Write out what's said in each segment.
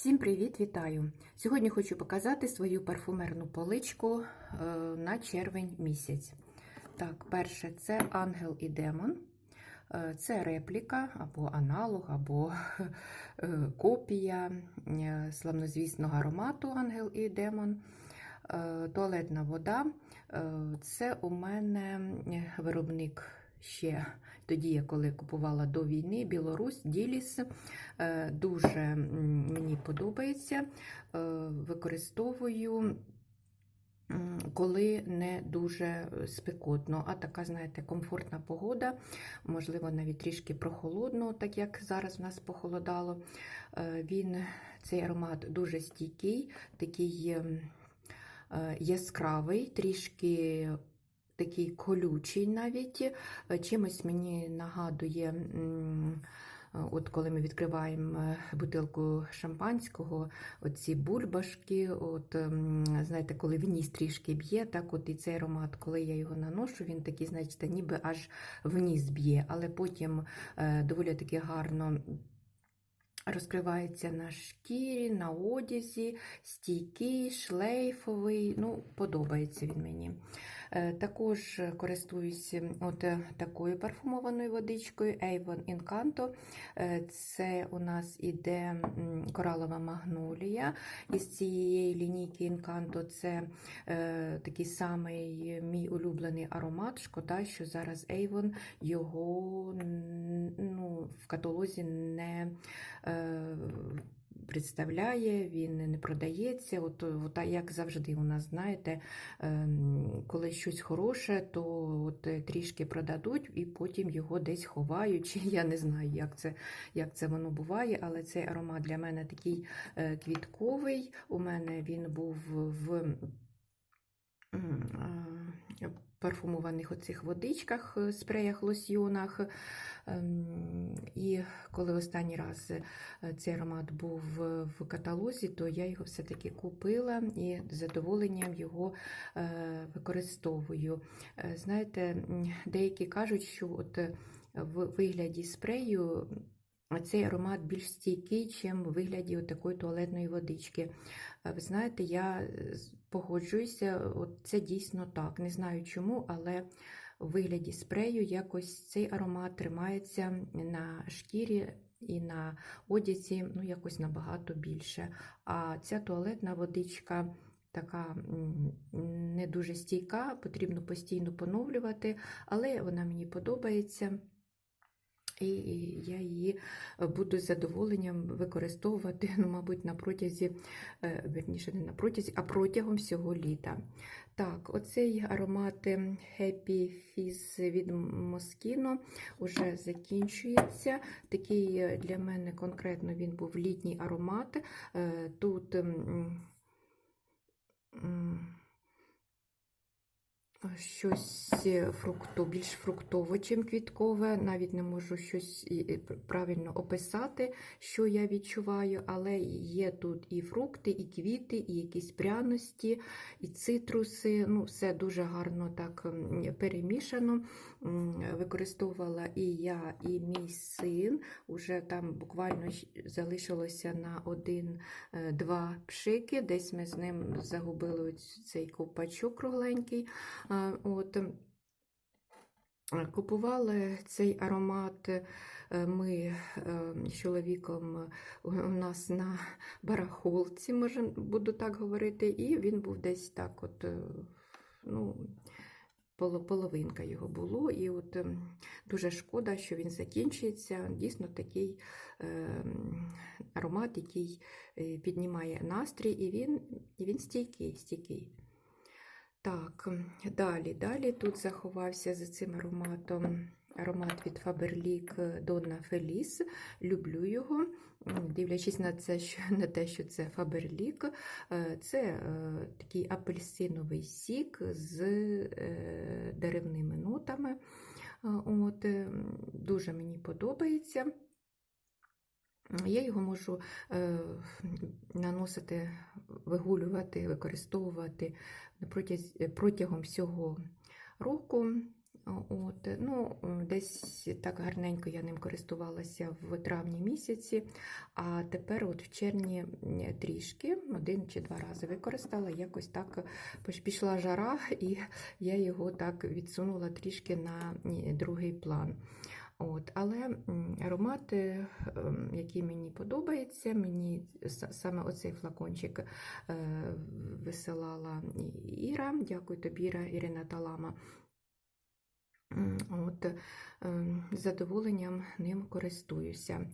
Всім привіт, вітаю! Сьогодні хочу показати свою парфумерну поличку е, на червень місяць. Так, перше це ангел і демон. Е, Це репліка або аналог, або е, копія славнозвісного аромату Ангел і демон. Туалетна вода. Це у мене виробник ще тоді, коли купувала до війни Білорусь, Діліс. Е, Дуже мені подобається. Е, Використовую. Коли не дуже спекотно, а така, знаєте, комфортна погода, можливо, навіть трішки прохолодно, так як зараз в нас похолодало. Е, Він, цей аромат дуже стійкий, такий яскравий, трішки такий колючий навіть. Е, Чимось мені нагадує, от коли ми відкриваємо е, бутилку шампанського, оці бульбашки, от, знаєте, коли в ніс трішки б'є, так от і цей аромат, коли я його наношу, він такий, знаєте, ніби аж в ніс б'є, але потім е, доволі таки гарно. Розкривається на шкірі, на одязі, стійкий, шлейфовий. Ну, подобається він мені. Е, Також користуюся от е, такою парфумованою водичкою Avon Incanto. Е, Це у нас іде коралова магнолія. Із цієї лінійки Incanto це е, такий самий мій улюблений аромат. Шкода, що зараз Avon його каталозі не е, представляє, він не продається. От, от як завжди, у нас, знаєте, ем, коли щось хороше, то от е, трішки продадуть і потім його десь ховають. Я не знаю, як це, як це воно буває, але цей аромат для мене такий е, квітковий. У мене він був в. Парфумованих оцих водичках, е, спреях, лосьйонах. Ем, І коли останній раз е, цей аромат був в- каталозі, то я його все-таки купила і з задоволенням його е, використовую. Знаєте, деякі кажуть, що от в вигляді спрею цей аромат більш стійкий, ніж в вигляді такої туалетної водички. Е, Ви знаєте, я е, погоджуюся, це дійсно так. Не знаю чому, але в вигляді спрею якось цей аромат тримається на шкірі і на одязі ну, якось набагато більше. А ця туалетна водичка така не дуже стійка, потрібно постійно поновлювати, але вона мені подобається. І я її буду з задоволенням використовувати, ну, мабуть, на протязі, е, верніше, не на протязі, а протягом всього літа. Так, оцей аромат е, Happy Fizz від Moschino вже закінчується. Такий е, для мене конкретно він був літній аромат. Е, Тут м, м, щось фрукто, більш фруктове, чим квіткове. Навіть не можу щось правильно описати, що я відчуваю, але є тут і фрукти, і квіти, і якісь пряності, і цитруси. Ну, все дуже гарно так перемішано. Використовувала і я, і мій син. Уже там буквально залишилося на один-два пшики. Десь ми з ним загубили цей ковпачок кругленький. От, Купували цей аромат е, ми е, з чоловіком е, у нас на барахолці, може, буду так говорити, і він був десь так, от, е, ну, половинка його було. І от ем, дуже шкода, що він закінчується. Дійсно такий е, аромат, який е, піднімає настрій, і він, він стійкий, стійкий. Так, далі, далі тут заховався за цим ароматом аромат від Faberlic Donna Feliz. Люблю його, дивлячись на це, що, на те, що це Faberlic. Е, Це е, такий апельсиновий сік з е, деревними нотами. Е, От, е, дуже мені подобається. Я його можу е, наносити, вигулювати, використовувати протяг- протягом всього року. От, ну, десь так гарненько я ним користувалася в травні місяці, а тепер от в червні трішки, один чи два рази використала, якось так пішла жара, і я його так відсунула трішки на другий план. От, але аромат, ем, який мені подобається, мені саме оцей флакончик е, висилала Іра. Дякую тобі, Іра, Ірина Талама. От, ем, з задоволенням ним користуюся.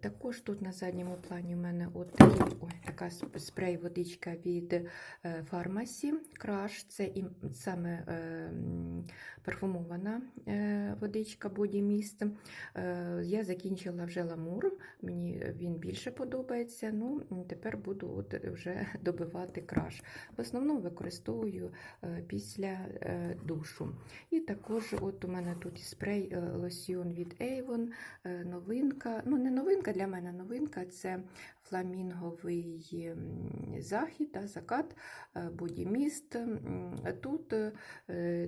Також тут на задньому плані у мене от ой, така сп- спрей-водичка від е, Pharmacy Crush. Це ім- саме е, парфумована е, водичка Body Mist. Я закінчила вже ламур, мені він більше подобається. Ну, тепер буду от вже добивати краш. В основному використовую після душу. І також от у мене тут і спрей лосьйон від Avon, новинка. Ну, не новинка для мене, новинка це фламінговий м, захід, да, закат, е, бодіміст. Тут е,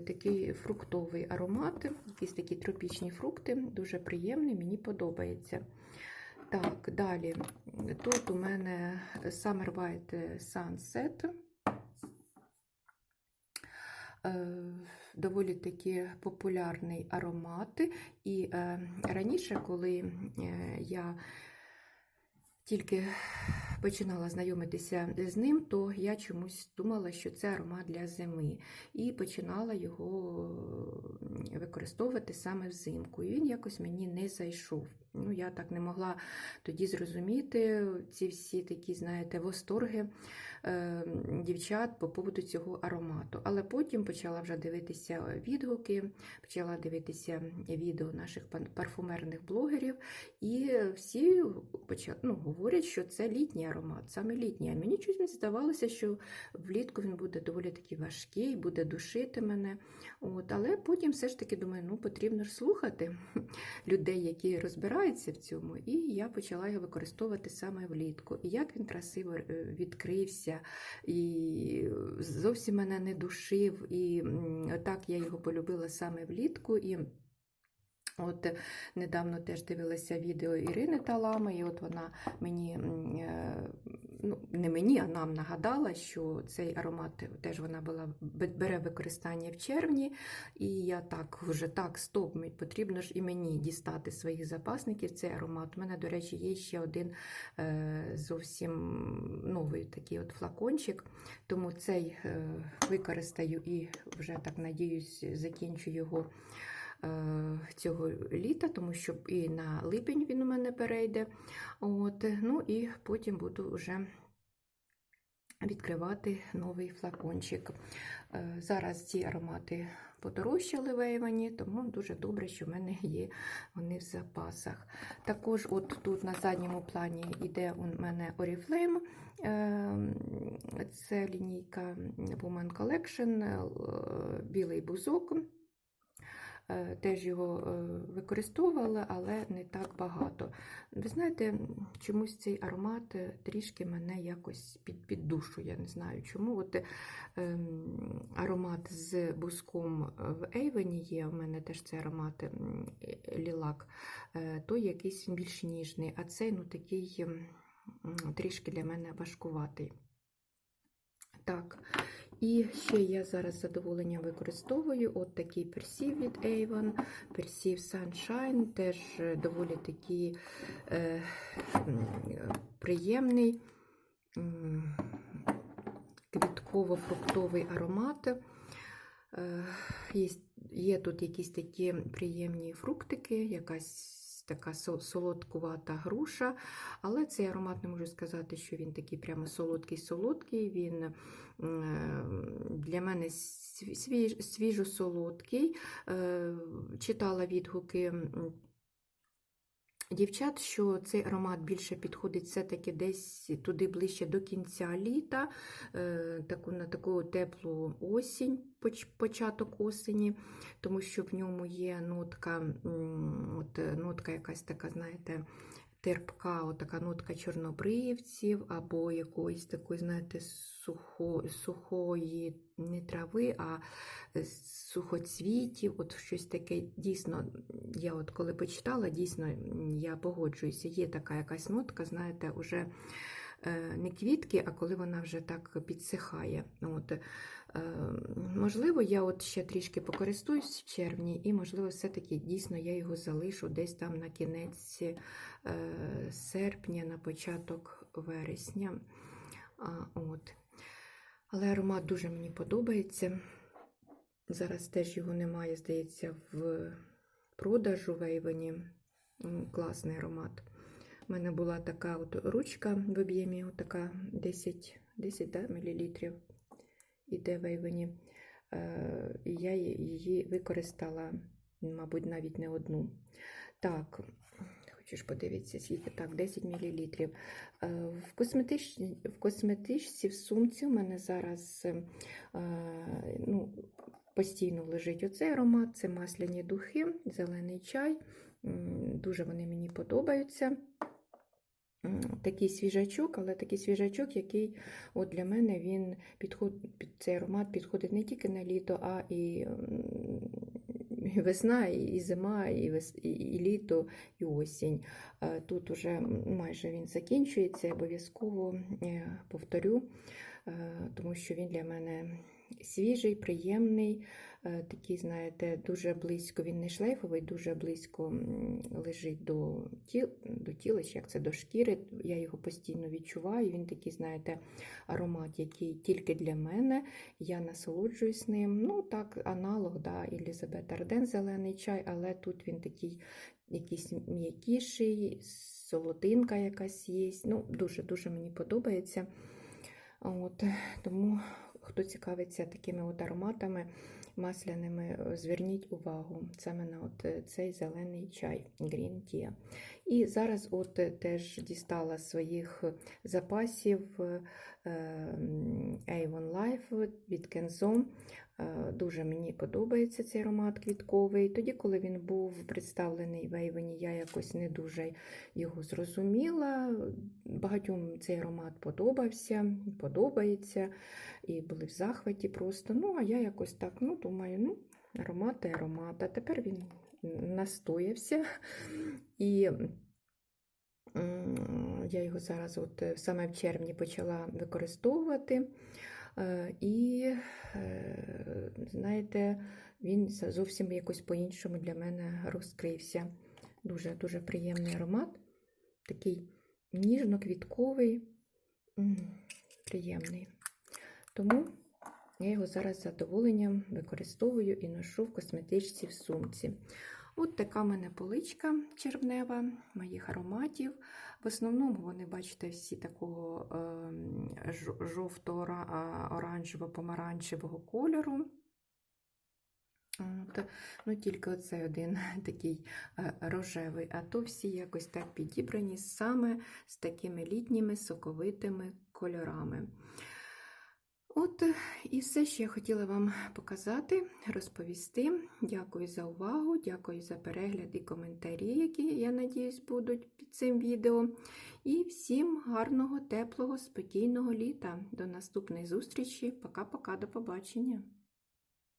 такий фруктовий аромат, якісь такі тропічні фрукти, дуже приємний, мені подобається. Так, далі. Тут у мене Summer White Sunset. Е, Доволі таки популярний аромат. І раніше, коли я тільки починала знайомитися з ним, то я чомусь думала, що це аромат для зими, і починала його використовувати саме взимку. І він якось мені не зайшов. Ну, я так не могла тоді зрозуміти ці всі такі, знаєте, восторги дівчат по поводу цього аромату. Але потім почала вже дивитися відгуки, почала дивитися відео наших парфумерних блогерів, і всі почали, ну, говорять, що це літній аромат, саме літній. А мені чомусь здавалося, що влітку він буде доволі таки важкий, буде душити мене. От, але потім все ж таки думаю, ну потрібно ж слухати людей, які розбираються в цьому. І я почала його використовувати саме влітку. І як він красиво е, відкрився, і зовсім мене не душив. І так я його полюбила саме влітку. І От недавно теж дивилася відео Ірини Талами, і от вона мені, е, ну не мені, а нам нагадала, що цей аромат теж вона була бере використання в червні. І я так вже так, стоп, потрібно ж і мені дістати своїх запасників цей аромат. У мене, до речі, є ще один е, зовсім новий такий от флакончик, тому цей е, використаю і вже так надіюсь, закінчу його цього літа, тому що і на липень він у мене перейде. От, ну і потім буду вже відкривати новий флакончик. Е, Зараз ці аромати подорожчали в тому дуже добре, що в мене є вони в запасах. Також от тут на задньому плані йде у мене Oriflame. Е, Це лінійка Woman Collection, е, білий бузок. Е, Теж його е, використовувала, але не так багато. Ви знаєте, чомусь цей аромат е, трішки мене якось під, піддушує, я не знаю чому. От ем, аромат з буском в Ейвені є, у мене теж цей аромат лілак, той якийсь більш ніжний, а цей ну, такий трішки для мене важкуватий. Так, і ще я зараз з задоволенням використовую от такий персів від Avon, персів Sunshine, теж е, доволі такий е, приємний квітково-фруктовий аромат. Е, Є, є тут якісь такі приємні фруктики, якась така солодкувата груша, але цей аромат не можу сказати, що він такий прямо солодкий-солодкий. Він для мене свіж, свіжо-солодкий. Е, Читала відгуки дівчат, що цей аромат більше підходить все-таки десь туди ближче до кінця літа, е, таку, на таку теплу осінь, поч- початок осені, тому що в ньому є нотка, от, нотка якась така, знаєте, терпка, от така нотка чорнобривців або якоїсь такої, знаєте, сухо, сухої не трави, а е, сухоцвітів, от щось таке дійсно, я от коли почитала, дійсно я погоджуюся, є така якась нотка, знаєте, уже е, не квітки, а коли вона вже так підсихає. От, можливо, я от ще трішки покористуюсь в червні, і, можливо, все-таки дійсно я його залишу десь там на кінець е, серпня, на початок вересня. От. Але аромат дуже мені подобається. Зараз теж його немає, здається, в продажу в Ейвені. Класний аромат. У мене була така от ручка в об'ємі, така 10, 10 да, мл іде в. Е, І я її використала, мабуть, навіть не одну. Так, хочу ж подивитися, скільки так, 10 мл. В, косметич... в косметичці, в сумці у мене зараз е, ну, постійно лежить оцей аромат, це масляні духи, зелений чай. Дуже вони мені подобаються. Такий свіжачок, але такий свіжачок, який от для мене він підход... під цей аромат підходить не тільки на літо, а і, і весна, і зима, і, вес... і- і літо, і осінь. Е, Тут уже майже він закінчується, обов'язково е, повторю, е, тому що він для мене свіжий, приємний, е, такий, знаєте, дуже близько, він не шлейфовий, дуже близько лежить до, тіл, до тіла, як це до шкіри. Я його постійно відчуваю. Він такий, знаєте, аромат, який тільки для мене. Я насолоджуюсь ним. Ну, так, аналог, да, Елізабет Арден, зелений чай, але тут він такий якийсь м'якіший, солодинка якась є. Ну, дуже-дуже мені подобається. От, тому, хто цікавиться такими от ароматами масляними, е, зверніть увагу саме на от е, цей зелений чай Green Tea. І зараз от е, теж дістала своїх запасів Avon Life від Kenzo. Е, Дуже мені подобається цей аромат квітковий. Тоді, коли він був представлений в Avon, я якось не дуже його зрозуміла. Багатьом цей аромат подобався, подобається, і були в захваті просто. Ну, а я якось так ну, думаю, ну, аромат і аромат. А тепер він настоявся. І я його зараз от е, саме в червні почала використовувати. Е, І, е, знаєте, він зовсім якось по-іншому для мене розкрився. Дуже дуже приємний аромат, такий ніжно-квітковий, приємний. Тому я його зараз з задоволенням використовую і ношу в косметичці в сумці. От така в мене поличка червнева моїх ароматів. В основному вони, бачите, всі такого ем, жовто-оранжево-помаранчевого кольору. От, ну, тільки оцей один такий е, рожевий, а то всі якось так підібрані саме з такими літніми соковитими кольорами. От е, і все, що я хотіла вам показати, розповісти. Дякую за увагу, дякую за перегляд і коментарі, які, я надіюсь, будуть під цим відео. І всім гарного, теплого, спокійного літа. До наступної зустрічі. Пока-пока, до побачення.